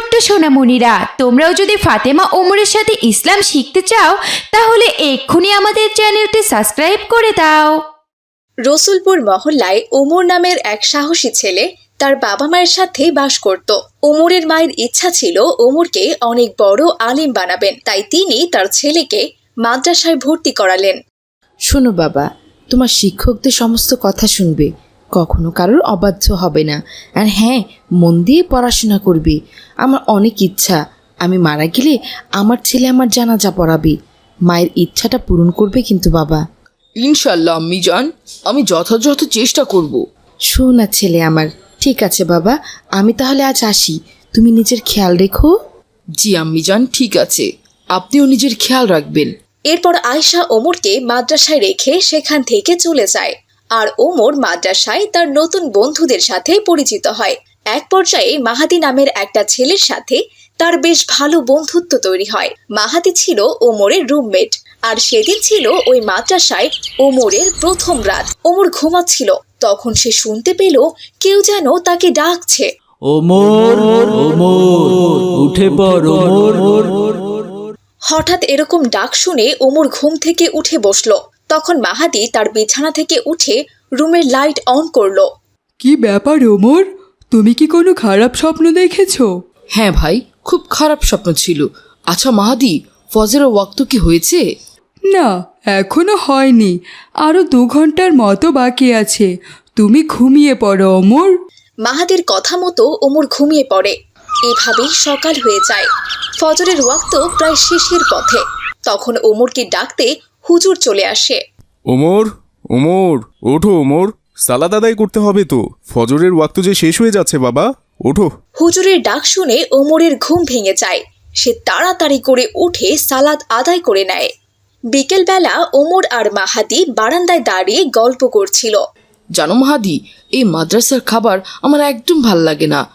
ছোট্ট সোনামণিরা তোমরাও যদি ফাতেমা ওমরের সাথে ইসলাম শিখতে চাও তাহলে এক্ষুনি আমাদের চ্যানেলটি সাবস্ক্রাইব করে দাও। রসুলপুর মহল্লায় ওমর নামের এক সাহসী ছেলে তার বাবা মায়ের সাথে বাস করত। ওমরের মায়ের ইচ্ছা ছিল ওমরকে অনেক বড় আলিম বানাবেন তাই তিনি তার ছেলেকে মাদ্রাসায় ভর্তি করালেন। শোনো বাবা তোমার শিক্ষকদের সমস্ত কথা শুনবে। কখনো কারোর অবাধ্য হবে না। আর হ্যাঁ মন দিয়ে পড়াশোনা করবে। আমার অনেক ইচ্ছা। আমি মারা গেলে আমার ছেলে আমার জানাজা পড়াবে। মায়ের ইচ্ছাটা পূরণ করবে কিন্তু বাবা। ইনশাল্লাহ আম্মি যান আমি যথাযথ চেষ্টা করব। শোন না ছেলে আমার ঠিক আছে বাবা। আমি তাহলে আজ আসি। তুমি নিজের খেয়াল রেখো। জি আম্মি যান ঠিক আছে। আপনিও নিজের খেয়াল রাখবেন। এরপর আয়শা ওমরকে মাদ্রাসায় রেখে সেখান থেকে চলে যায়। আর ওমর মাদ্রাসায় তার নতুন বন্ধুদের সাথে পরিচিত হয়। এক পর্যায়ে মাহাদি নামের একটা ছেলের সাথে তার বেশ ভালো বন্ধুত্ব তৈরি হয়। মাহাদি ছিল ওমরের রুমমেট আর সেদিন ছিল ওই মাদ্রাসায় ওমরের প্রথম রাত। ওমর ঘুমাচ্ছিল তখন সে শুনতে পেল কেউ যেন তাকে ডাকছে। ওমর ওমর উঠে পড় ওমর। হঠাৎ এরকম ডাক শুনে ওমর ঘুম থেকে উঠে বসল। তখন মাহাদি তার বিছানা থেকে উঠে রুমের লাইট অন করল। কি ব্যাপার ওমর? তুমি কি কোনো খারাপ স্বপ্ন দেখেছ? হ্যাঁ ভাই খুব খারাপ স্বপ্ন ছিল। আচ্ছা মাহাদি ফজরের ওয়াক্ত কি হয়েছে? না এখনও হয়নি। আরও দু ঘণ্টার মতো বাকি আছে। তুমি ঘুমিয়ে পড়ো অমর মাহাদির কথা মতো ওমর ঘুমিয়ে পড়ে। এভাবেই সকাল হয়ে যায়। ফজরের ওয়াক্ত প্রায় শেষের পথে। তখন ওমরকে ডাকতে হুজুর চলে আসে। ওমর ওমর ওঠো ওমর সালাদ আদায় করতে হবে তো। ফজরের ওয়াক্ত যে শেষ হয়ে যাচ্ছে বাবা ওঠো। হুজুরের ডাক শুনে ওমরের ঘুম ভেঙে যায়। সে তাড়াতাড়ি করে উঠে সালাদ আদায় করে নেয়। বিকেলবেলা ওমর আর মাহাদি বারান্দায় দাঁড়িয়ে গল্প করছিল। জানো মাহাদি এই মাদ্রাসার খাবার আমার একদম ভালো লাগে না।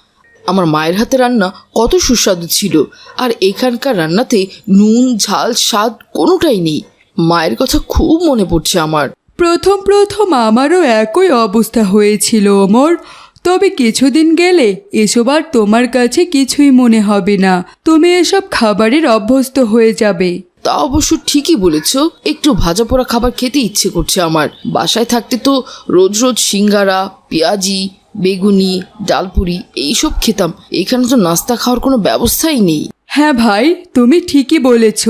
আমার মায়ের হাতে রান্না কত সুস্বাদু ছিল। আর এখানকার রান্নাতে নুন ঝাল স্বাদ কোনোটাই নেই। মায়ের কথা খুব মনে পড়ছে আমার। প্রথম প্রথম আমারও একই অবস্থা হয়েছিল ওমর। তবে কিছুদিন গেলে এসব আর তোমার কাছে কিছুই মনে হবে না। তুমি এসব খাবারের অভ্যস্ত হয়ে যাবে। তা অবশ্য ঠিকই বলেছ একটু ভাজা পোড়া খাবার খেতে ইচ্ছে করছে আমার। বাসায় থাকতে তো রোজ রোজ সিঙ্গারা পেঁয়াজি বেগুনি ডালপুরি এইসব খেতাম। এখানে তো নাস্তা খাওয়ার কোনো ব্যবস্থাই নেই। হ্যাঁ ভাই, তুমি ঠিকই বলেছ।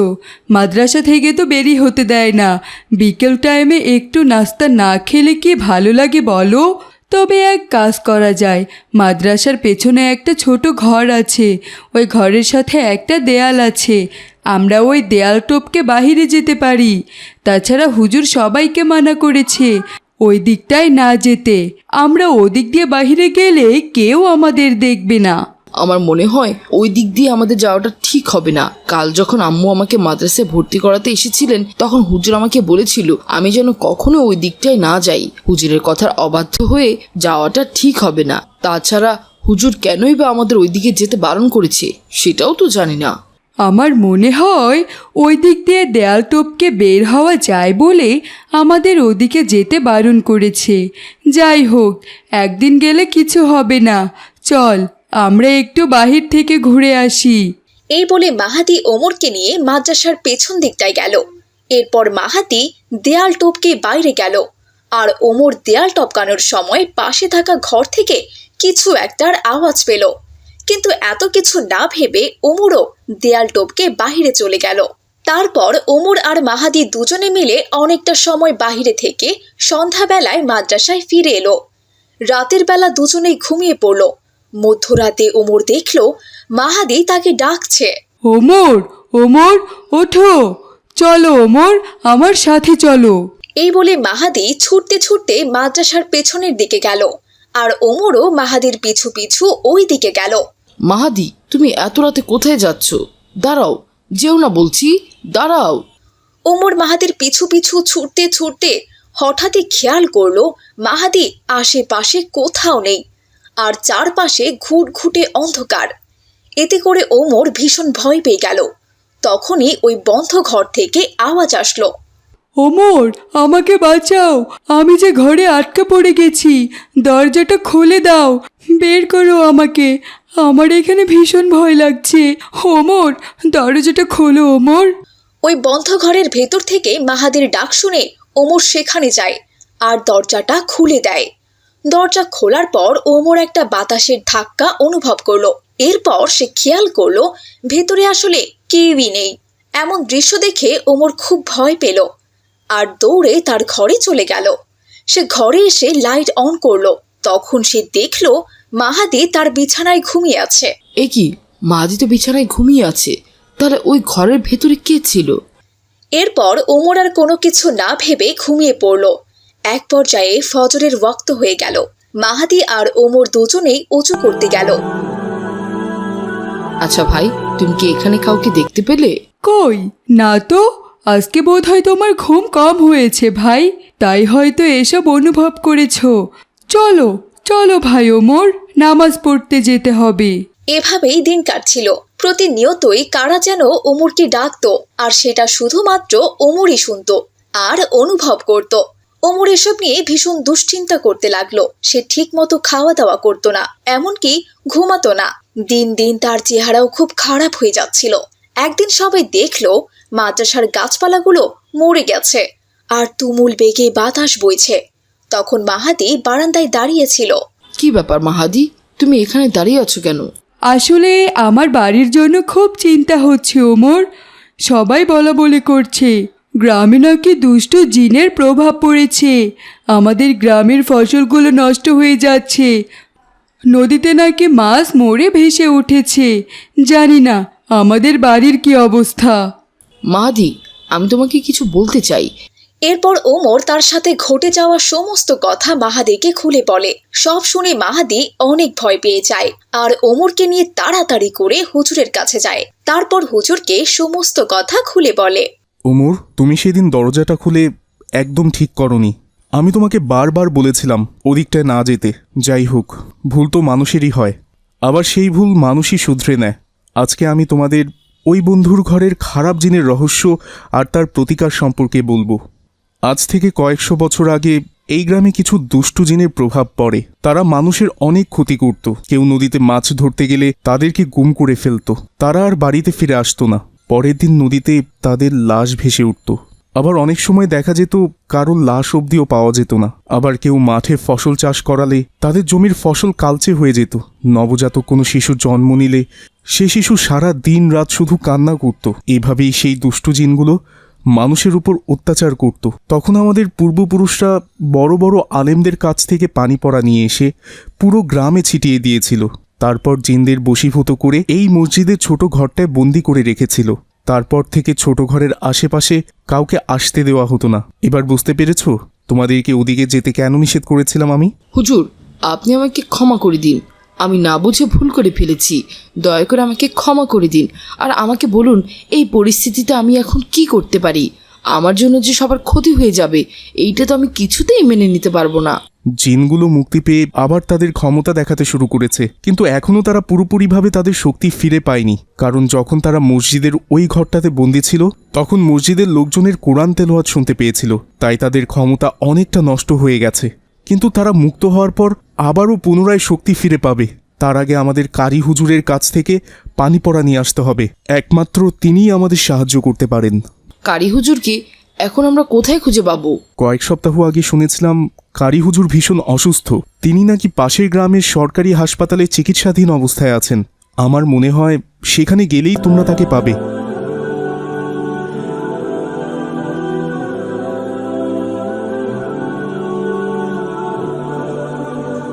মাদ্রাসা থেকে তো বেরি হতে দেয় না। বিকেল টাইমে একটু নাস্তা না খেলে কি ভালো লাগে বলো? তবে এক কাজ করা যায়। মাদ্রাসার পেছনে একটা ছোট ঘর আছে। ওই ঘরের সাথে একটা দেয়াল আছে। আমরা ওই দেয়াল টোপকে বাহিরে যেতে পারি। তাছাড়া হুজুর সবাইকে মানা করেছে, ওই দিকটায় না যেতে। আমরা ওদিক দিয়ে বাহিরে গেলে কেউ আমাদের দেখবে না। আমার মনে হয় ওই দিক দিয়ে আমাদের যাওয়াটা ঠিক হবে না। কাল যখন আম্মু আমাকে মাদ্রাসায় ভর্তি করাতে এসেছিলেন, তখন হুজুর আমাকে বলেছিল, আমি যেন কখনো ওই দিকটায় না যাই। হুজুরের কথার অবাধ্য হয়ে যাওয়াটা ঠিক হবে না। তাছাড়া হুজুর কেনই বা আমাদের ওই দিকে যেতে বারণ করেছে, সেটাও তো জানি না। আমার মনে হয় ওই দিক দিয়ে দেয়াল টোপকে বের হওয়া যায় বলে আমাদের ওদিকে যেতে বারণ করেছে। যাই হোক, একদিন গেলে কিছু হবে না। চল আমরা একটু বাহির থেকে ঘুরে আসি। এই বলে মাহাতি ওমরকে নিয়ে মাদ্রাসার পেছন দিকটায় গেল। এরপর মাহাতি দেয়াল টপকে বাইরে গেল। আর ওমর দেয়াল টপকানোর সময় পাশে থাকা ঘর থেকে কিছু একটার আওয়াজ পেল। কিন্তু এত কিছু না ভেবে ওমরও দেয়াল টপকে বাহিরে চলে গেল। তারপর ওমর আর মাহাদি দুজনে মিলে অনেকটা সময় বাহিরে থেকে সন্ধ্যাবেলায় মাদ্রাসায় ফিরে এলো। রাতের বেলা দুজনেই ঘুমিয়ে পড়ল। মধ্যরাতে ওমর দেখল মাহাদি তাকে ডাকছে। ওমর ওমর ওঠো। চলো ওমর আমার সাথে চলো। এই বলে মাহাদি ছুটতে ছুটতে মাদ্রাসার পেছনের দিকে গেল আর ওমরও মাহাদির পিছু পিছু ওই দিকে গেল। মাহাদি তুমি এত রাতে কোথায় যাচ্ছ? দাঁড়াও যেও না বলছি দাঁড়াও। ওমর মাহাদির পিছু পিছু ছুটতে ছুটতে হঠাৎই খেয়াল করল মাহাদি আশেপাশে কোথাও নেই। আর চারপাশে ঘুটঘুটে অন্ধকার। এতে করে ওমর ভীষণ ভয় পেয়ে গেল। তখনই ওই বন্ধ ঘর থেকে আওয়াজ আসলো। ওমর আমাকে বাঁচাও। আমি যে ঘরে আটকা পড়ে গেছি দরজাটা খুলে দাও। বের করো আমাকে। আমার এখানে ভীষণ ভয় লাগছে। ওমর দরজাটা খোলো ওমর। ওই বন্ধ ঘরের ভেতর থেকে মাহাদের ডাক শুনে ওমর সেখানে যায় আর দরজাটা খুলে দেয়। দরজা খোলার পর ওমর একটা বাতাসের ধাক্কা অনুভব করল। এরপর সে খেয়াল করল ভেতরে আসলে কেউই নেই। এমন দৃশ্য দেখে ওমর খুব ভয় পেল আর দৌড়ে তার ঘরে চলে গেল। সে ঘরে এসে লাইট অন করল। তখন সে দেখল মাহাদি তার বিছানায় ঘুমিয়ে আছে। এ কি? মাদি তো বিছানায় ঘুমিয়ে আছে। তাহলে ওই ঘরের ভেতরে কে ছিল? এরপর ওমর আর কোনো কিছু না ভেবে ঘুমিয়ে পড়ল। এক পর্যায়ে ফজরের ওয়াক্ত হয়ে গেল। মাহাদি আর ওমর দুজনেই উঁচু করতে গেল। আচ্ছা ভাই তুমি কি এখানে কাউকে দেখতে পেলে? কই? না তো আজকে বোধ হয় তোমার ঘুম কম হয়েছে ভাই তাই হয়তো এসব অনুভব করেছ। চলো চলো ভাই ওমর নামাজ পড়তে যেতে হবে। এভাবেই দিন কাটছিল। প্রতিনিয়তই কারা যেন ওমরকে ডাকতো আর সেটা শুধুমাত্র ওমরই শুনতো আর অনুভব করত। ওমর এসব নিয়ে ভীষণ দুশ্চিন্তা করতে লাগল। সে ঠিকমতো খাওয়া দাওয়া করতো না এমনকি ঘুমাতো না। দিন দিন তার চেহারাও খুব খারাপ হয়ে যাচ্ছিল। একদিন সবাই দেখল মাদ্রাসার গাছপালাগুলো মরে গেছে আর তুমুল বেগে বাতাস বইছে। তখন মাহাদি বারান্দায় দাঁড়িয়েছিল। কি ব্যাপার মাহাদি? তুমি এখানে দাঁড়িয়ে আছো কেন? আসলে আমার বাড়ির জন্য খুব চিন্তা হচ্ছে ওমর। সবাই বলা বলে করছে। গ্রামে নাকি দুষ্ট জিনের প্রভাব পড়েছে। আমাদের গ্রামের ফসলগুলো নষ্ট হয়ে যাচ্ছে। নদীতে নাকি মাছ মরে ভেসে উঠেছে। জানি না আমাদের বাড়ির কি অবস্থা। মাহাদি আমি তোমাকে কিছু বলতে চাই। এরপর ওমর তার সাথে ঘটে যাওয়া সমস্ত কথা মাহাদিকে খুলে বলে। সব শুনে মাহাদি অনেক ভয় পেয়ে যায় আর ওমরকে নিয়ে তাড়াতাড়ি করে হুজুরের কাছে যায়। তারপর হুজুরকে সমস্ত কথা খুলে বলে। ওমর, তুমি সেদিন দরজাটা খুলে একদম ঠিক করনি। আমি তোমাকে বারবার বলেছিলাম ওদিকটায় না যেতে। যাই হোক, ভুল তো মানুষেরই হয়। আবার সেই ভুল মানুষই শুধরে নেয়। আজকে আমি তোমাদের ওই বন্ধুর ঘরের খারাপ জিনের রহস্য আর তার প্রতিকার সম্পর্কে বলব। আজ থেকে কয়েকশো বছর আগে এই গ্রামে কিছু দুষ্টু জিনের প্রভাব পড়ে। তারা মানুষের অনেক ক্ষতি করত। কেউ নদীতে মাছ ধরতে গেলে তাদেরকে গুম করে ফেলতো। তারা আর বাড়িতে ফিরে আসতো না। পরের দিন নদীতে তাদের লাশ ভেসে উঠত। আবার অনেক সময় দেখা যেত কারোর লাশ অবধিও পাওয়া যেত না। আবার কেউ মাঠে ফসল চাষ করালে তাদের জমির ফসল কালচে হয়ে যেত। নবজাতক কোনো শিশু জন্ম নিলে সে শিশু সারা দিন রাত শুধু কান্না করত। এভাবেই সেই দুষ্টু জিনগুলো মানুষের উপর অত্যাচার করত। তখন আমাদের পূর্বপুরুষরা বড় বড় আলেমদের কাছ থেকে পানি পড়া নিয়ে এসে পুরো গ্রামে ছিটিয়ে দিয়েছিল। তারপর জিনদের বশীভূত করে এই মসজিদের ছোট ঘরটায় বন্দি করে রেখেছিল। তারপর থেকে ছোট ঘরের আশেপাশে কাউকে আসতে দেওয়া হতো না। এবার বুঝতে পেরেছ? তোমাদেরকে ওদিকে যেতে কেন নিষেধ করেছিলাম আমি? হুজুর, আপনি আমাকে ক্ষমা করে দিন। আমি না বুঝে ভুল করে ফেলেছি। দয়া করে আমাকে ক্ষমা করে দিন। আর আমাকে বলুন, এই পরিস্থিতিতে আমি এখন কি করতে পারি? আমার জন্য যে সবার ক্ষতি হয়ে যাবে, এইটা তো আমি কিছুতেই মেনে নিতে পারব না। জিনগুলো মুক্তি পেয়ে আবার তাদের ক্ষমতা দেখাতে শুরু করেছে। কিন্তু এখনও তারা পুরোপুরিভাবে তাদের শক্তি ফিরে পায়নি। কারণ যখন তারা মসজিদের ওই ঘরটাতে বন্দি ছিল, তখন মসজিদের লোকজনের কোরআন তেলোয়াত শুনতে পেয়েছিল। তাই তাদের ক্ষমতা অনেকটা নষ্ট হয়ে গেছে। কিন্তু তারা মুক্ত হওয়ার পর আবারও পুনরায় শক্তি ফিরে পাবে। তার আগে আমাদের কারি হুজুরের কাছ থেকে পানি পড়া নিয়ে আসতে হবে। একমাত্র তিনিই আমাদের সাহায্য করতে পারেন। কারি হুজুরকে এখন আমরা কোথায় খুঁজে পাবো? কয়েক সপ্তাহ আগে শুনেছিলাম কারি হুজুর ভীষণ অসুস্থ। তিনি নাকি পাশের গ্রামের সরকারি হাসপাতালে চিকিৎসাধীন অবস্থায় আছেন। আমার মনে হয় সেখানে গেলেই তোমরা তাকে পাবে।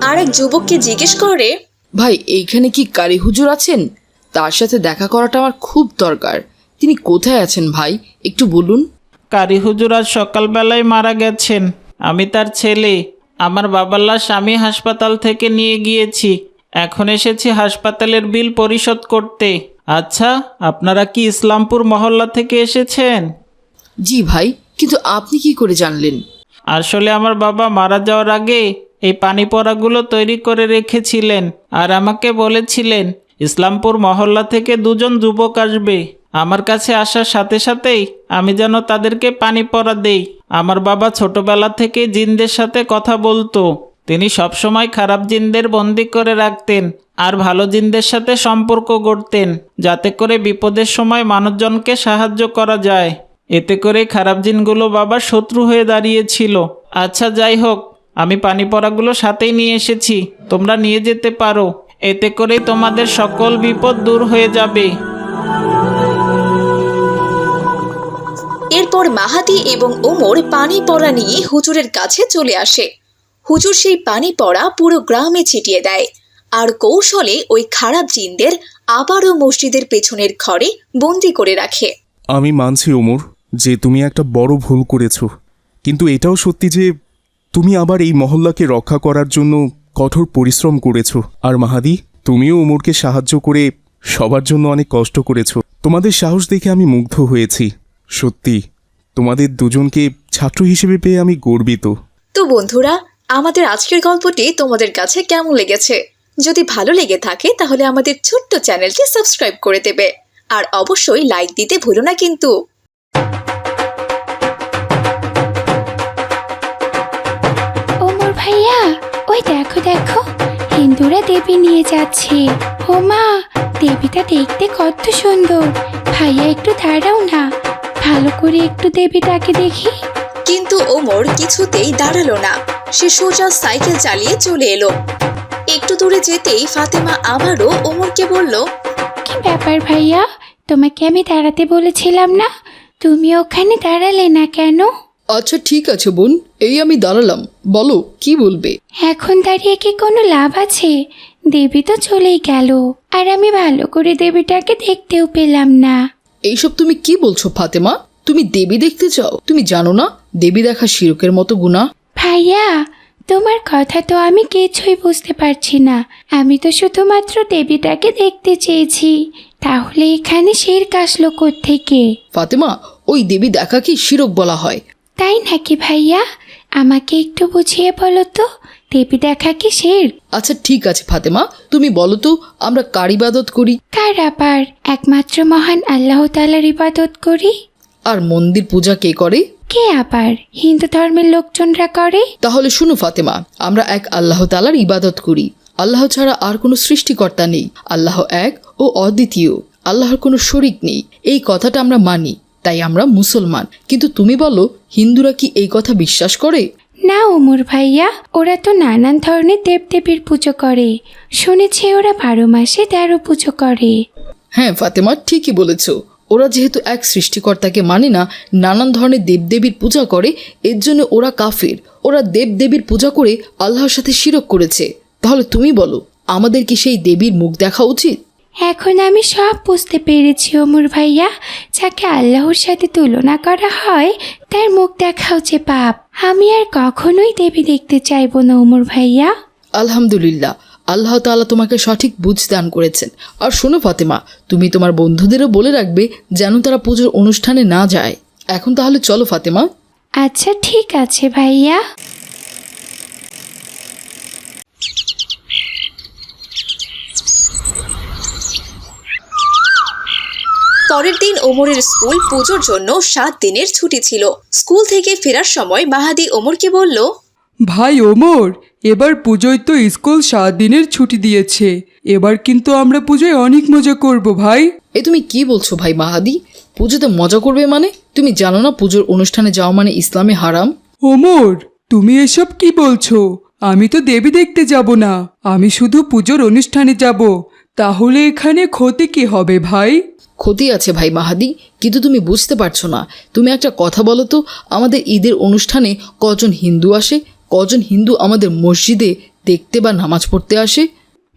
আরেক যুবককে জিজ্ঞেস করে ভাই এইখানে কি কারি হুজুর আছেন? তার সাথে দেখা করাটা আমার খুব দরকার। তিনি কোথায় আছেন ভাই? একটু বলুন। কারি হুজুর আজ সকালবেলায় মারা গেছেন। আমি তার ছেলে। আমার বাবার লাশ আমি হাসপাতাল থেকে নিয়ে গিয়েছি। এখন এসেছি হাসপাতালের বিল পরিশোধ করতে। আচ্ছা আপনারা কি ইসলামপুর মহল্লা থেকে এসেছেন? জি ভাই কিন্তু আপনি কি করে জানলেন? আসলে আমার বাবা মারা যাওয়ার আগে এই পানি পড়াগুলো তৈরি করে রেখেছিলেন। আর আমাকে বলেছিলেন ইসলামপুর মহল্লা থেকে দুজন যুবক আসবে। আমার কাছে আসার সাথে সাথেই আমি যেন তাদেরকে পানি পরা দেই। আমার বাবা ছোটবেলা থেকে জিনদের সাথে কথা বলতো। তিনি সবসময় খারাপ জিনদের বন্দি করে রাখতেন আর ভালো জিনদের সাথে সম্পর্ক গড়তেন, যাতে করে বিপদের সময় মানুষজনকে সাহায্য করা যায়। এতে করে খারাপ জিনগুলো বাবার শত্রু হয়ে দাঁড়িয়েছিল। আচ্ছা যাই হোক, আমি পানি পড়াগুলো সাথেই নিয়ে এসেছি। তোমরা নিয়ে যেতে পারো। এতে করে তোমাদের সকল বিপদ দূর হয়ে যাবে। এরপর মাহাতি এবং ওমর পানি পড়া নিয়ে হুজুরের কাছে চলে আসে। হুজুর সেই পানি পড়া পুরো গ্রামে ছিটিয়ে দেয়। আর কৌশলে ওই খারাপ জিনদের আবারও মসজিদের পেছনের ঘরে বন্দি করে রাখে। আমি মানছি ওমর যে তুমি একটা বড় ভুল করেছ। কিন্তু এটাও সত্যি যে তুমি আবার এই মহল্লাকে রক্ষা করার জন্য কঠোর পরিশ্রম করেছ। আর মাহাদি, তুমিও ওমরকে সাহায্য করে সবার জন্য অনেক কষ্ট করেছ। তোমাদের সাহস দেখে আমি মুগ্ধ হয়েছি। সত্যি তোমাদের দুজনকে ছাত্র হিসেবে পেয়ে আমি গর্বিত। তো বন্ধুরা আমাদের আজকের গল্পটি তোমাদের কাছে কেমন লেগেছে? যদি ভালো লেগে থাকে তাহলে আমাদের ছোট্ট চ্যানেলটি সাবস্ক্রাইব করে দেবে। আর অবশ্যই লাইক দিতে ভুলো না কিন্তু। ওমর ভাইয়া ওই দেখো দেখো হিন্দুরা দেবী নিয়ে যাচ্ছে। ও মা দেবীটা দেখতে কত সুন্দর। ভাইয়া একটু দাঁড়াও না। ভালো করে একটু দেবীটাকে দেখি। কিন্তু ওমর কিছুতেই দাঁড়াল না। সে সোজা সাইকেল চালিয়ে চলে এলো। একটু দূরে যেতেই ফাতেমা আবারও ওমরকে বলল কি ব্যাপার ভাইয়া? তোমাকে আমি দাঁড়াতে বলেছিলাম না? তুমি ওখানে দাঁড়ালে না কেন? আচ্ছা ঠিক আছে বোন এই আমি দাঁড়ালাম। বলো কি বলবে? এখন দাঁড়িয়ে কি কোনো লাভ আছে? দেবী তো চলেই গেল। আর আমি ভালো করে দেবীটাকে দেখতেও পেলাম না। এইসব তুমি কি বলছো ফাতেমা? তুমি দেবী দেখতে চাও? তুমি জানো না? দেবী দেখা শিরকের মতো গুণা। ভাইয়া তোমার কথা তো আমি কিছুই বুঝতে পারছি না। আমি তো শুধুমাত্র দেবীটাকে দেখতে চেয়েছি। তাহলে এখানে শের কাশলো থেকে ফাতেমা ওই দেবী দেখা কি শিরক বলা হয়? তাই নাকি ভাইয়া? আমাকে একটু বুঝিয়ে বলো তো। দেবী দেখা কি শের? আচ্ছা ঠিক আছে ফাতেমা। তুমি বলো তো আমরা কার ইবাদত করি? কার আবার? একমাত্র মহান আল্লাহ তালার ইবাদত করি? আর মন্দির পূজা কে করে? কে আবার? হিন্দু ধর্মের লোকজনরা করে? তাহলে শুনো ফাতেমা আমরা এক আল্লাহ তালার ইবাদত করি। আল্লাহ ছাড়া আর কোনো সৃষ্টিকর্তা নেই। আল্লাহ এক ও অদ্বিতীয়। আল্লাহর কোনো শরিক নেই। এই কথাটা আমরা মানি তাই আমরা মুসলমান। কিন্তু তুমি বলো হিন্দুরা কি এই কথা বিশ্বাস করে? না ওমর ভাইয়া, ওরা তো নানান ধরনের দেবদেবীর পুজো করে। শুনেছি ওরা বারো মাসে তেরো পুজো করে। হ্যাঁ ফাতেমা, ঠিকই বলেছ। ওরা যেহেতু এক সৃষ্টিকর্তাকে মানে না, নানান ধরনের দেবদেবীর পূজা করে, এর জন্য ওরা কাফের। ওরা দেবদেবীর পূজা করে আল্লাহর সাথে শিরক করেছে। তাহলে তুমি বলো, আমাদের কি সেই দেবীর মুখ দেখা উচিত? এখন আমি সব বুঝতে পেরেছি ওমর ভাইয়া। যাকে আল্লাহর সাথে তুলনা করা হয় তার মুখ দেখাও যে পাপ। আমি আর কখনোই দেবী দেখতে চাইব না ওমর ভাইয়া। আলহামদুলিল্লাহ। আল্লাহ তাআলা তোমাকে সঠিক বুঝ দান করেছেন। আর শোনো ফাতেমা তুমি তোমার বন্ধুদেরও বলে রাখবে যেন তারা পুজোর অনুষ্ঠানে না যায়। এখন তাহলে চলো ফাতেমা। আচ্ছা ঠিক আছে ভাইয়া। পরের দিন ওমরের স্কুল পুজোর জন্য সাত দিনের ছুটি ছিল। স্কুল থেকে ফেরার সময় মাহাদি ওমরকে বলল ভাই ওমর এবার পুজোয় তো স্কুল সাত দিনের ছুটি দিয়েছে। এবার কিন্তু আমরা পুজোয় অনেক মজা করব ভাই। এ তুমি কি বলছো ভাই মাহাদি? পুজোতে মজা করবে মানে? তুমি জানো না পুজোর অনুষ্ঠানে যাওয়া মানে ইসলামে হারাম? ওমর তুমি এসব কি বলছো? আমি তো দেবী দেখতে যাব না। আমি শুধু পুজোর অনুষ্ঠানে যাব। তাহলে এখানে ক্ষতি কি হবে ভাই? ক্ষতি আছে ভাই মাহাদি কিন্তু তুমি বুঝতে পারছ না। তুমি একটা কথা বলো তো আমাদের ঈদের অনুষ্ঠানে কজন হিন্দু আসে কজন হিন্দু আমাদের মসজিদে দেখতে বা নামাজ পড়তে আসে?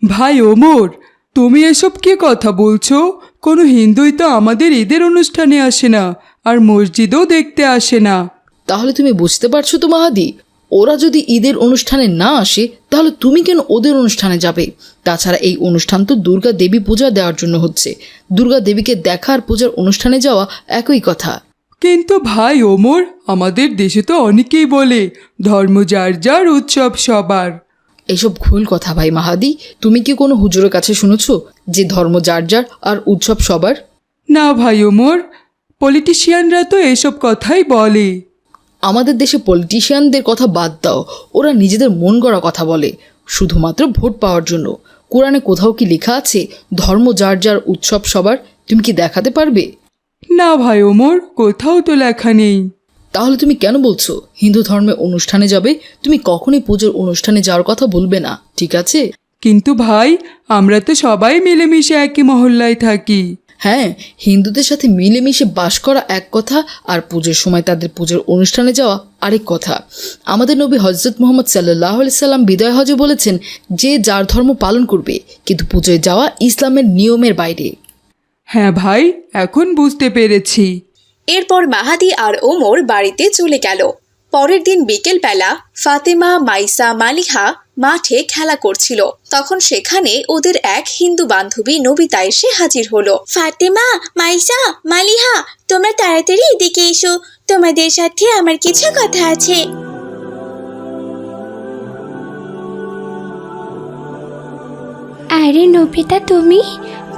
ভাই ওমর তুমি এসব কি কথা বলছো? কোনো হিন্দুই তো আমাদের ঈদের অনুষ্ঠানে আসে না আর মসজিদও দেখতে আসে না। তাহলে তুমি বুঝতে পারছ তো মাহাদি ওরা যদি ঈদের অনুষ্ঠানে না আসে তাহলে তুমি কেন ওদের অনুষ্ঠানে যাবে? তাছাড়া এই অনুষ্ঠান তো দুর্গা দেবী পূজা দেওয়ার জন্য হচ্ছে। দুর্গা দেবীকে দেখার পূজার অনুষ্ঠানে যাওয়া একই কথা। কিন্তু ভাই ওমর আমাদের দেশে তো অনেকেই বলে ধর্ম যার যার উৎসব সবার। এসব ভুল কথা ভাই মাহাদি। তুমি কি কোনো হুজুরের কাছে শুনেছ যে ধর্ম যার যার আর উৎসব সবার? না ভাই ওমর পলিটিশিয়ানরা তো এসব কথাই বলে। আমাদের দেশে পলিটিশিয়ানদের কথা বাদ দাও। ওরা নিজেদের মন গড়া কথা বলে। শুধুমাত্র ভোট পাওয়ার জন্য। কোরআনে কোথাও কি লেখা আছে ধর্ম যার যার উৎসব সবার তুমি কি দেখাতে পারবে? না ভাই ওমর কোথাও তো লেখা নেই। তাহলে তুমি কেন বলছো? হিন্দু ধর্মে অনুষ্ঠানে যাবে তুমি কখনই পুজোর অনুষ্ঠানে যাওয়ার কথা বলবে না ঠিক আছে? কিন্তু ভাই আমরা তো সবাই মিলেমিশে একই মহল্লায় থাকি। হ্যাঁ হিন্দুদের সাথে মিলেমিশে বাস করা এক কথা আর পুজোর সময় তাদের পুজোর অনুষ্ঠানে যাওয়া আরেক কথা। আমাদের নবী হজরত মোহাম্মদ সাল্লাহ সাল্লাম বিদয় হজে বলেছেন যে যার ধর্ম পালন করবে কিন্তু পুজোয় যাওয়া ইসলামের নিয়মের বাইরে। হ্যাঁ ভাই এখন বুঝতে পেরেছি। এরপর মাহাদি আর ওমর বাড়িতে চলে গেল। পরের দিন বিকেলবেলা ফাতেমা মাইসা মালিহা মাঠে খেলা করছিল। তখন সেখানে ওদের এক হিন্দু বান্ধবী নবিতা এসে হাজির হলো। ফাতেমা মাইসা মালিহা তোমরা তাড়াতাড়ি এদিকে এসো। তোমাদের সাথে আমার কিছু কথা আছে। আরে নবিতা তুমি?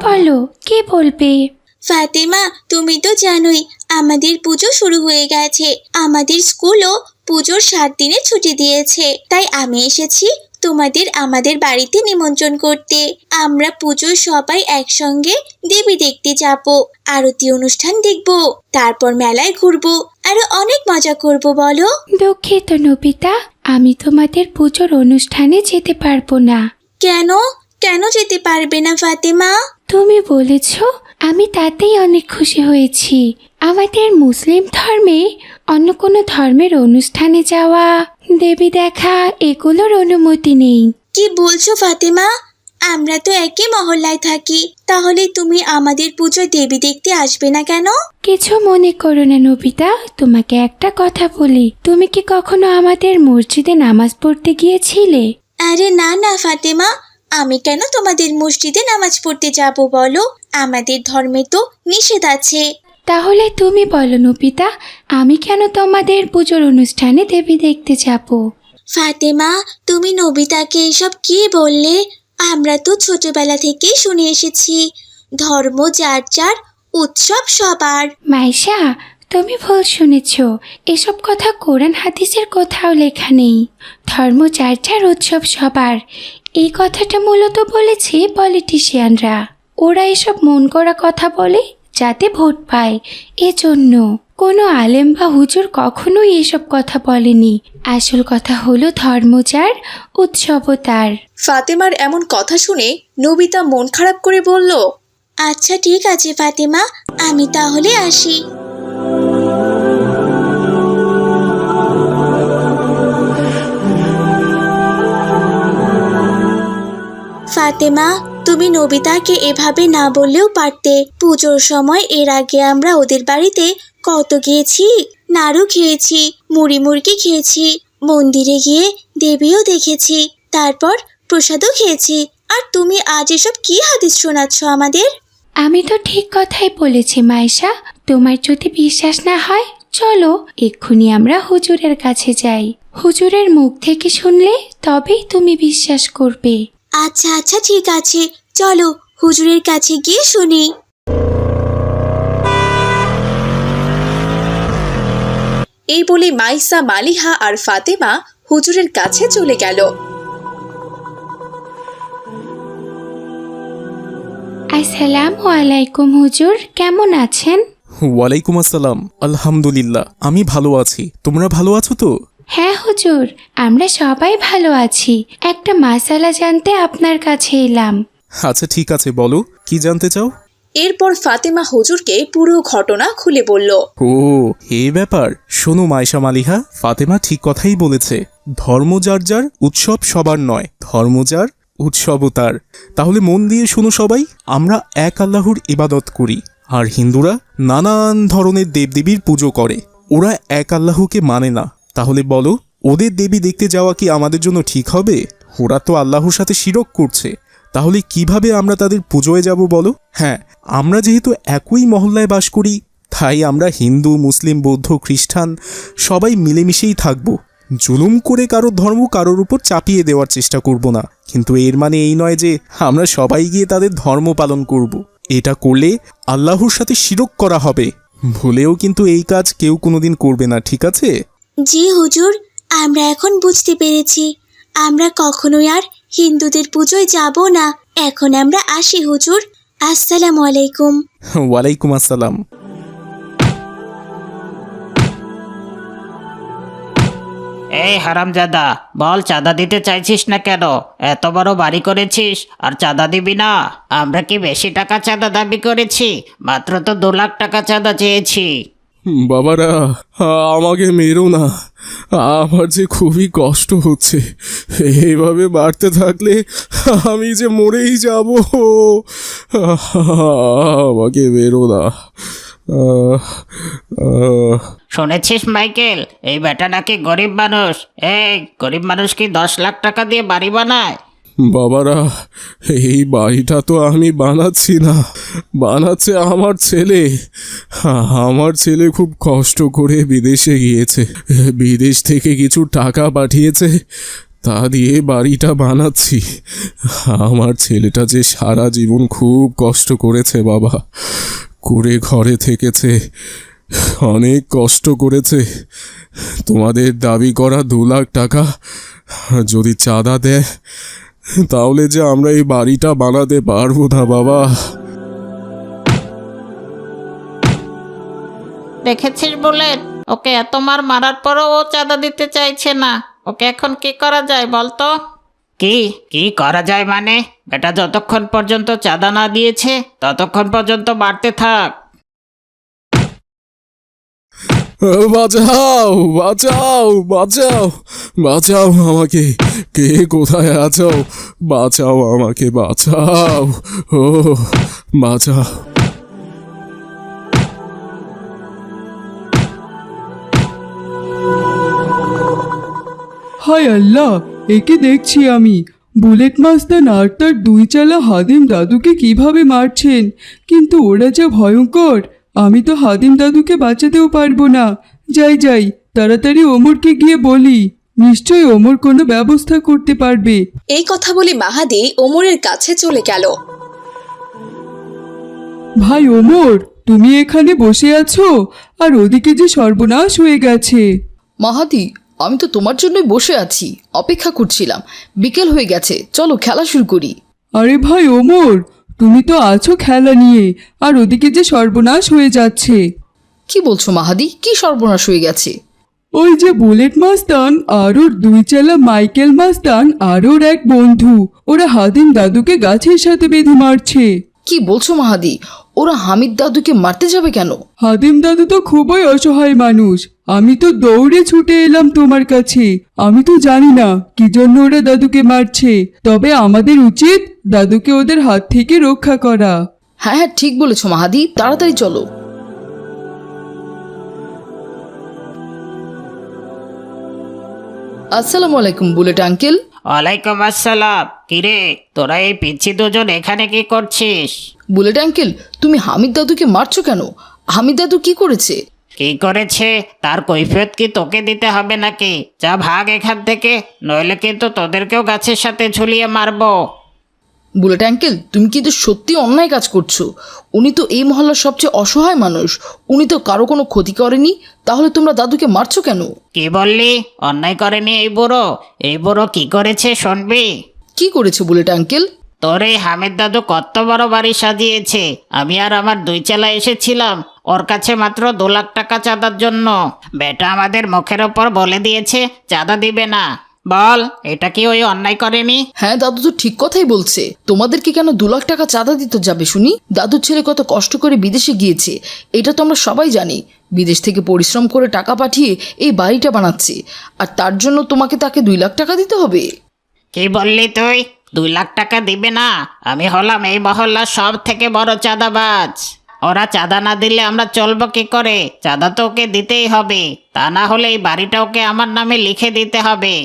বলো কে বলবে? ফাতেমা তুমি তো জানোই আমাদের পুজো শুরু হয়ে গেছে। আমাদের স্কুলও পুজোর সাত দিনে ছুটি দিয়েছে। তাই আমি এসেছি তোমাদের আমাদের বাড়িতে নিমন্ত্রণ করতে। আমরা পুজোর সবাই একসঙ্গে দেবী দেখতে যাব আরতি অনুষ্ঠান দেখব তারপর মেলায় ঘুরবো আরও অনেক মজা করব বলো। দুঃখিত নবিতা আমি তোমাদের পুজোর অনুষ্ঠানে যেতে পারব না। কেন? কেন যেতে পারবে না ফাতেমা? তুমি বলেছ আমি তাতেই অনেক খুশি হয়েছি। আমাদের মুসলিম ধর্মে অন্য কোনো ধর্মের অনুষ্ঠানে যাওয়া দেবী দেখা এগুলোর অনুমতি নেই। কি বলছো ফাতেমা? আমরা তো একই মহল্লায় থাকি তাহলে তুমি আমাদের পুজো দেবী দেখতে আসবে না কেন? কিছু মনে করো না নবিতা তোমাকে একটা কথা বলি। তুমি কি কখনো আমাদের মসজিদে নামাজ পড়তে গিয়েছিলে? আরে না না ফাতেমা আমি কেন তোমাদের মসজিদে নামাজ পড়তে যাব বলো? আমাদের ধর্মে তো নিষেধ আছে। তাহলে তুমি বলো নবিতা আমি কেন তোমাদের পুজোর অনুষ্ঠানে দেবী দেখতে যাব? ফাতেমা তুমি নবিতাকে এসব কি বললে? আমরা তো ছোটবেলা থেকেই শুনে এসেছি ধর্ম যার যার উৎসব সবার। মাইশা তুমি ভুল শুনেছ এসব কথা কোরআন হাদিসের কোথাও লেখা নেই। ধর্ম যার যার উৎসব সবার। এই কথাটা মূলত বলেছে পলিটিশিয়ানরা। ওরা এসব মন করা কথা বলে যাতে ভোট পায়। এজন্য কোনো আলেম বা হুজুর কখনোই এসব কথা বলেনি। আসল কথা হলো ধর্ম যার উৎসবও তার ফাতেমার এমন কথা শুনে নবিতা মন খারাপ করে বলল আচ্ছা ঠিক আছে ফাতেমা আমি তাহলে আসি। ফাতেমা তুমি নবিতাকে এভাবে না বললেও পারতে। পুজোর সময় এর আগে আমরা ওদের বাড়িতে কত গিয়েছি? নাড়ু খেয়েছি, মুড়ি মুরগি খেয়েছি, মন্দিরে গিয়ে দেবীও দেখেছি, তারপর প্রসাদও খেয়েছি। আর তুমি আজ এসব কি হাদিস শোনাচ্ছ আমাদের? আমি তো ঠিক কথাই বলেছি মাইশা তোমার যদি বিশ্বাস না হয়, চলো, এক্ষুনি আমরা হুজুরের কাছে যাই। হুজুরের মুখ থেকে শুনলে তবেই তুমি বিশ্বাস করবে। আচ্ছা আচ্ছা ঠিক আছে। চলো হুজুরের কাছে গিয়ে শুনি। এই বলে মাইসা মালিহা আর ফাতেমা হুজুরের কাছে চলে গেল। আসসালামু আলাইকুম হুজুর কেমন আছেন? ওয়ালাইকুম আসসালাম আলহামদুলিল্লাহ আমি ভালো আছি। তোমরা ভালো আছো তো? হ্যাঁ হুজুর আমরা সবাই ভালো আছি। একটা মাসালা জানতে আপনার কাছে এলাম। আচ্ছা ঠিক আছে বলো কি জানতে চাও? এরপর ফাতেমা হুজুরকে পুরো ঘটনা খুলে বলল। ও এ ব্যাপার। শোনো মাইশা মালিহা ফাতেমা ঠিক কথাই বলেছে। ধর্ম যার যার উৎসব সবার নয়। ধর্ম যার উৎসবও তার। তাহলে মন দিয়ে শোনো সবাই আমরা এক আল্লাহর ইবাদত করি। আর হিন্দুরা নানান ধরনের দেবদেবীর পুজো করে। ওরা এক আল্লাহকে মানে না। তাহলে বলো, ওদের দেবী দেখতে যাওয়া কি আমাদের জন্য ঠিক হবে? ওরা তো আল্লাহর সাথে শিরক করছে। তাহলে কীভাবে আমরা তাদের পুজোয় যাব বলো? হ্যাঁ আমরা যেহেতু একই মহল্লায় বাস করি, তাই আমরা হিন্দু, মুসলিম, বৌদ্ধ, খ্রিস্টান সবাই মিলেমিশেই থাকব। জুলুম করে কারোর ধর্ম কারোর উপর চাপিয়ে দেওয়ার চেষ্টা করব না। কিন্তু এর মানে এই নয় যে আমরা সবাই গিয়ে তাদের ধর্ম পালন করব। এটা করলে আল্লাহর সাথে শিরক করা হবে। ভুলেও কিন্তু এই কাজ কেউ কোনোদিন করবে না, ঠিক আছে? জি হুজুর আমরা এখন বুঝতে পেরেছি। আমরা কখনোই আর হিন্দুদের পুজোয় যাব না। এখন আমরা আসি হুজুর। আসসালামু আলাইকুম। ওয়ালাইকুম আসসালাম। এই হারামজাদা বল চাঁদা দিতে চাইছিস না কেন? এত বড় বাড়ি করেছিস আর চাঁদা দিবি না? আমরা কি বেশি টাকা চাঁদা দাবি করেছি? মাত্র তো দু লাখ টাকা চাঁদা চেয়েছি। বাবারা, আমাকে মেরো না। আমার যে খুবই কষ্ট হচ্ছে। এইভাবে বাড়তে থাকলে আমি যে মরেই যাব। আমাকে মেরো না। শুনেছিস, মাইকেল? এই বেটা নাকি গরিব মানুষ। এই, গরিব মানুষ কি দশ লাখ টাকা দিয়ে বাড়ি বানায়? বাবারা, এই বাড়িটা তো আমি বানাচ্ছি না। বানাচ্ছে আমার ছেলে। আমার ছেলে খুব কষ্ট করে বিদেশে গিয়েছে। বিদেশ থেকে কিছু টাকা পাঠিয়েছে, তা দিয়ে বাড়িটা বানাচ্ছি। আমার ছেলেটা যে সারা জীবন খুব কষ্ট করেছে বাবা। করে ঘরে থেকেছে। অনেক কষ্ট করেছে। তোমাদের দাবি করা দু লাখ টাকা যদি চাঁদা দেয় তাহলে যে আমরা এই বাড়িটা বানাতে পারব না বাবা। দেখেছিস বুলেট ওকে এত মার মারার পরও ও চাঁদা দিতে চাইছে না। ওকে এখন কি করা যায় বলতো কি? কি করা যায় মানে? বেটা যতক্ষণ পর্যন্ত চাঁদা না দিয়েছে ততক্ষণ পর্যন্ত বাড়তে থাক। বাঁচাও বাঁচাও বাঁচাও বাঁচাও আমাকে। কে কোথায় আছো? বাঁচাও আমাকে, বাঁচাও। ও, বাঁচাও। হায় আল্লাহ, একে দেখছি আমি। বুলেট মাস্তান আর দুই চালা হাদিম দাদুকে কীভাবে মারছেন? কিন্তু ওরা যা ভয়ঙ্কর আমি তো হাদিম দাদুকে বাঁচাতেও পারব না। যাই যাই তাড়াতাড়ি ওমরকে গিয়ে বলি। নিশ্চয়ই ওমর কোনো ব্যবস্থা করতে পারবে। এই কথা বলে মাহাদি ওমরের কাছে চলে গেল। ভাই ওমর তুমি এখানে বসে আছো? আর ওদিকে যে সর্বনাশ হয়ে গেছে। মাহাদি আমি তো তোমার জন্যই বসে আছি। অপেক্ষা করছিলাম। বিকেল হয়ে গেছে। চলো খেলা শুরু করি। আরে ভাই ওমর তুমি তো আছো খেলা নিয়ে আর ওদিকে যে সর্বনাশ হয়ে যাচ্ছে। কি বলছো মাহাদি? কি সর্বনাশ হয়ে গেছে? ওই যে বুলেট মাস্তান আর ওর দুই চেলা মাইকেল মাস্তান আর ওর এক বন্ধু ওরা হাদিম দাদুকে গাছের সাথে বেঁধে মারছে। কি বলছো মাহাদি? ওরা হামিদ দাদুকে মারতে যাবে কেন? হাদিম দাদু তো খুবই অসহায় মানুষ। আমি তো দৌড়ে ছুটে এলাম তোমার কাছে। আমি তো জানি না কি জন্য ওরা দাদুকে মারছে। তবে আমাদের উচিত দাদুকে ওদের হাত থেকে রক্ষা করা। হ্যাঁ হ্যাঁ ঠিক বলেছ মাহাদি। তাড়াতাড়ি চলো। আসসালামু আলাইকুম বুলেট আঙ্কেল। ওয়ালাইকুম আসসালাম। কিরে তোরা এই পিচ্ছি দুজন এখানে কি করছিস? বুলেট আঙ্কেল তুমি হামিদ দাদুকে মারছো কেন? হামিদ দাদু কি করেছে? কি করেছে? তার কৈফিয়ত কি তোকে দিতে হবে নাকি? যা ভাগ এখান থেকে নইলে কিন্তু তোদেরকেও গাছের সাথে ঝুলিয়ে মারবো। বুলেট আঙ্কেল তুমি কিন্তু সত্যি অন্যায় কাজ করছ? উনি তো এই মহল্লার সবচেয়ে অসহায় মানুষ। উনি তো কারও কোনো ক্ষতি করেনি। তাহলে তোমরা দাদুকে মারছো কেন? কি বললি? অন্যায় করেনি এই বুড়ো। এই বুড়ো কি করেছে শুনবি? কি করেছে বুলেট আঙ্কেল? তোর এই হামিদ দাদু কত বড় বাড়ি সাজিয়েছে। আমি আর আমার দুই চেলা এসেছিলাম। ওর কাছে মাত্র দু লাখ টাকা চাঁদার জন্য। বেটা আমাদের মুখের ওপর বলে দিয়েছে চাঁদা দিবে না। বল এটা কি ওই অন্যায় করেনি? হ্যাঁ দাদু তো ঠিক কথাই বলছে। তোমাদেরকে কেন দু লাখ টাকা চাঁদা দিতে যাবে শুনি? দাদুর ছেলে কত কষ্ট করে বিদেশে গিয়েছে এটা তো আমরা সবাই জানি। বিদেশ থেকে পরিশ্রম করে টাকা পাঠিয়ে এই বাড়িটা বানাচ্ছে। আর তার জন্য তোমাকে তাকে দুই লাখ টাকা দিতে হবে। কি বললি তুই? দুই লাখ টাকা দিবে না? আমি হলাম এই মহল্লার সব থেকে বড় চাঁদাবাজ। ওরা চাঁদা না দিলে আমরা চলবো কি করে? চাঁদা তো ওকে দিতেই হবে। তা না হলে এই বাড়িটা ওকে আমার নামে লিখে দিতে হবে।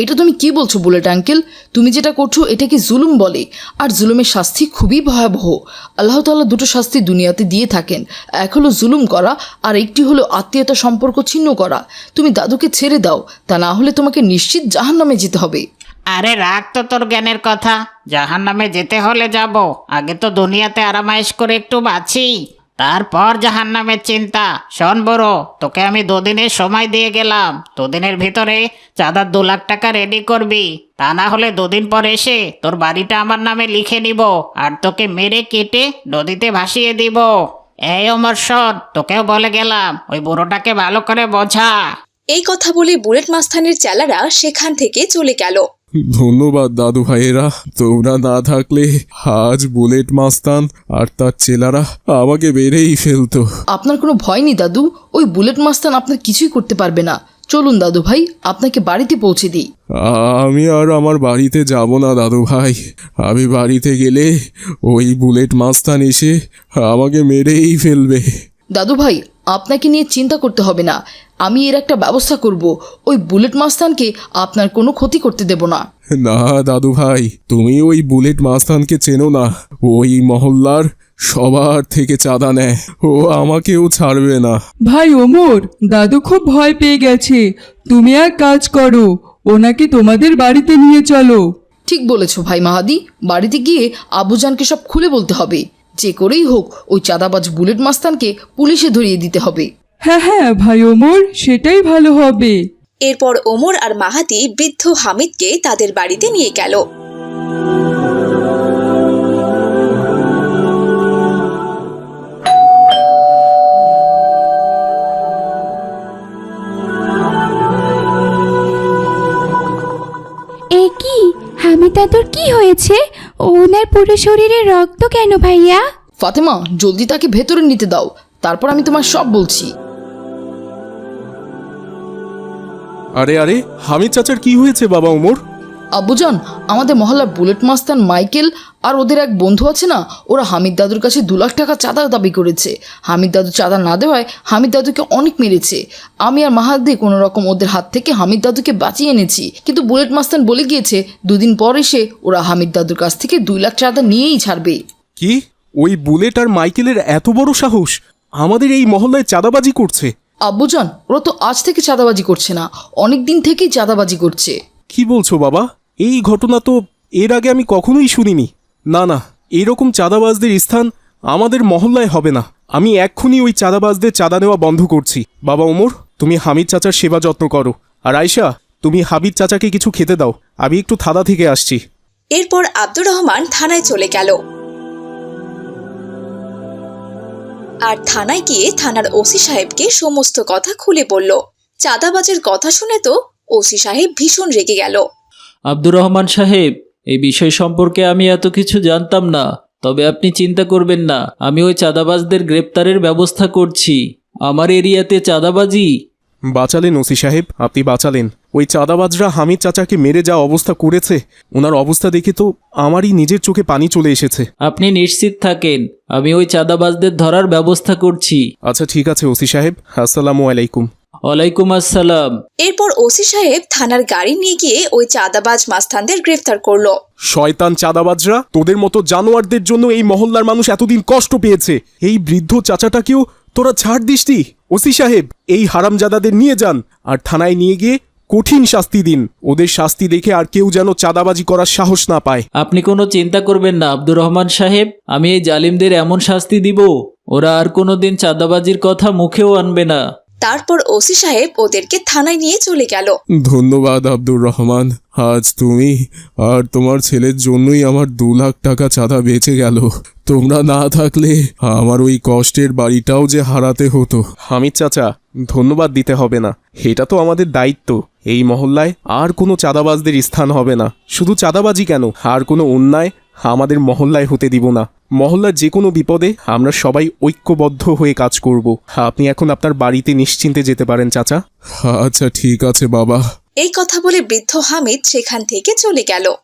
এটা তুমি কি বলছো, বুলেট আঙ্কেল? তুমি যেটা করছ, এটাকে জুলুম বলে। আর জুলুমের শাস্তি খুবই ভয়াবহ। আল্লাহ তাআলা দুটো শাস্তি দুনিয়াতে দিয়ে থাকেন। এক হলো জুলুম করা, আর একটি হলো আত্মীয়তা সম্পর্ক ছিন্ন করা। তুমি দাদুকে ছেড়ে দাও, তা না হলে তোমাকে নিশ্চিত জাহান্নামে যেতে হবে। আরে রাগ তো তোর জ্ঞানের কথা। জাহান নামে যেতে হলে যাব। আগে তো দুনিয়াতে আরামাইশ করে একটু বাঁচি। তারপর জাহান নামের চিন্তা, শোন বড়, তোকে আমি দুদিনের সময় দিয়ে গেলাম, দুদিনের ভিতরে চাঁদার দু লাখ টাকা রেডি করবি। তা না হলে দুদিন পর এসে তোর বাড়িটা আমার নামে লিখে নিব আর তোকে মেরে কেটে নদীতে ভাসিয়ে দিব। এই অমর শোন, তোকেও বলে গেলাম, ওই বুড়োটাকে ভালো করে বোঝা। এই কথা বলে বুলেট মাস্তানের চেলারা সেখান থেকে চলে গেল। ধন্যবাদ দাদু ভাইয়েরা। তোমরা না থাকলে আজ বুলেট মাস্তান আর তার চেলারা আমাকে বেড়েই ফেলতো। আপনার কোনো ভয় নেই দাদু? ওই বুলেট মাস্তান আপনার কিছুই করতে পারবে না। চলুন দাদু ভাই আপনাকে বাড়িতে পৌঁছে দিই। আমি আর আমার বাড়িতে যাব না দাদু ভাই। আমি বাড়িতে গেলে ওই বুলেট মাস্তান এসে আমাকে মেরেই ফেলবে। দাদু ভাই আপনাকে নিয়ে চিন্তা করতে হবে না। আমি এর একটা ব্যবস্থা করব। ওই বুলেট মাস্তানকে আপনার কোনো ক্ষতি করতে দেব না। না দাদু ভাই তুমি ওই বুলেট মাস্তানকে চেনো না। ওই মহল্লার সবার থেকে চাঁদা নেয়। ও আমাকেও ছাড়বে না। ভাই ওমর দাদু খুব ভয় পেয়ে গেছে। তুমি এক কাজ করো ওনাকে তোমাদের বাড়িতে নিয়ে চলো। ঠিক বলেছ ভাই মাহাদি। বাড়িতে গিয়ে আবুজানকে সব খুলে বলতে হবে। যে করেই হোক ওই চাঁদাবাজ বুলেট মাস্তানকে পুলিশে ধরিয়ে দিতে হবে। হ্যাঁ হ্যাঁ ভাই ওমর সেটাই ভালো হবে। এরপর ওমর আর মাহাতি বৃদ্ধ হামিদকে তাদের বাড়িতে নিয়ে গেল। এ কি? হামিদ দাদুর কি হয়েছে? ওনার পুরো শরীরে রক্ত কেন ভাইয়া? ফাতেমা জলদি তাকে ভেতরে নিতে দাও। তারপর আমি তোমার সব বলছি। আরে আরে হামিদ চাচার কি হয়েছে বাবা ওমর? আব্বুজান আমাদের মহল্লার বুলেট মাস্তান মাইকেল আর ওদের এক বন্ধু আছে না ওরা হামিদ দাদুর কাছে দু লাখ টাকা চাঁদা দাবি করেছে। হামিদ দাদু চাঁদা না দেওয়ায় হামিদ দাদুকে অনেক মেরেছে। আমি আর মাহাদি কোনো রকম ওদের হাত থেকে হামিদ দাদুকে বাঁচিয়ে এনেছি। কিন্তু বুলেট মাস্তান বলে গিয়েছে দুদিন পর এসে ওরা হামিদ দাদুর কাছ থেকে দুই লাখ চাঁদা নিয়েই ছাড়বে। কি? ওই বুলেট আর মাইকেলের এত বড় সাহস? আমাদের এই মহল্লায় চাঁদাবাজি করছে। আব্বুজান ওরা তো আজ থেকে চাঁদাবাজি করছে না। অনেক দিন থেকেই চাঁদাবাজি করছে। কি বলছো বাবা? এই ঘটনা তো এর আগে আমি কখনোই শুনিনি। না না এরকম চাঁদাবাজদের স্থান আমাদের মহল্লায় হবে না। আমি এক্ষুনি ওই চাঁদাবাজদের চাঁদা নেওয়া বন্ধ করছি। বাবা ওমর তুমি হামিদ চাচার সেবা যত্ন করো। আর আয়শা তুমি হাবিব চাচাকে কিছু খেতে দাও। আমি একটু থাদা থেকে আসছি। এরপর আব্দুর রহমান থানায় চলে গেল। আর থানায় গিয়ে থানার ওসি সাহেবকে সমস্ত কথা খুলে বলল। চাঁদাবাজের কথা শুনে তো ওসি সাহেব ভীষণ রেগে গেল। আব্দুর রহমান সাহেব, এই বিষয় সম্পর্কে আমি এত কিছু জানতাম না, তবে আপনি চিন্তা করবেন না, আমি ওই চাঁদাবাজদের গ্রেপ্তারের ব্যবস্থা করছি। আমার এরিয়াতে চাঁদাবাজি বাঁচালেন ওসি সাহেব আপনি বাঁচালেন। ওই চাঁদাবাজরা হামিদ চাচাকে মেরে যা অবস্থা করেছে ওনার অবস্থা দেখে তো আমারই নিজের চোখে পানি চলে এসেছে। আপনি নিশ্চিত থাকেন আমি ওই চাঁদাবাজদের ধরার ব্যবস্থা করছি। আচ্ছা ঠিক আছে ওসি সাহেব আসসালামু আলাইকুম। ওয়ালাইকুম আসসালাম। এরপর ওসি সাহেব থানার গাড়ি নিয়ে গিয়ে ওই চাঁদাবাজ মাস্তানদের গ্রেফতার করল। শয়তান চাঁদাবাজরা তোদের মতো জানোয়ারদের জন্য এই মহল্লার মানুষ এতদিন কষ্ট পেয়েছে। এই বৃদ্ধ চাচাটাকেও তোরা ছাড় দিসটি ওসি সাহেব। এই হারামজাদাদের নিয়ে যান আর থানায় নিয়ে গিয়ে কঠিন শাস্তি দিন। ওদের শাস্তি দেখে আর কেউ যেন চাঁদাবাজি করার সাহস না পায়। আপনি কোনো চিন্তা করবেন না, আব্দুর রহমান সাহেব। আমি এই জালিমদের এমন শাস্তি দিব, ওরা আর কোনোদিন চাঁদাবাজির কথা মুখেও আনবে না। তারপর ওসি সাহেব ওদেরকে থানায় নিয়ে চলে গেল। ধন্যবাদ আব্দুর রহমান আজ তুমি আর তোমার ছেলের জন্যই আমার দু লাখ টাকা চাঁদা বেঁচে গেল। তোমরা না থাকলে আমার ওই কষ্টের বাড়িটাও যে হারাতে হতো। হামিদ চাচা ধন্যবাদ দিতে হবে না। এটা তো আমাদের দায়িত্ব। এই মহল্লায় আর কোনো চাঁদাবাজদের স্থান হবে না। শুধু চাঁদাবাজি কেন? আর কোনো অন্যায় আমাদের মহল্লায় হতে দিব না। মহল্লার যে কোনো বিপদে আমরা সবাই ঐক্যবদ্ধ হয়ে কাজ করব। আপনি এখন আপনার বাড়িতে নিশ্চিন্তে যেতে পারেন চাচা। আচ্ছা ঠিক আছে বাবা। এই কথা বলে বৃদ্ধ হামিদ সেখান থেকে চলে গেল।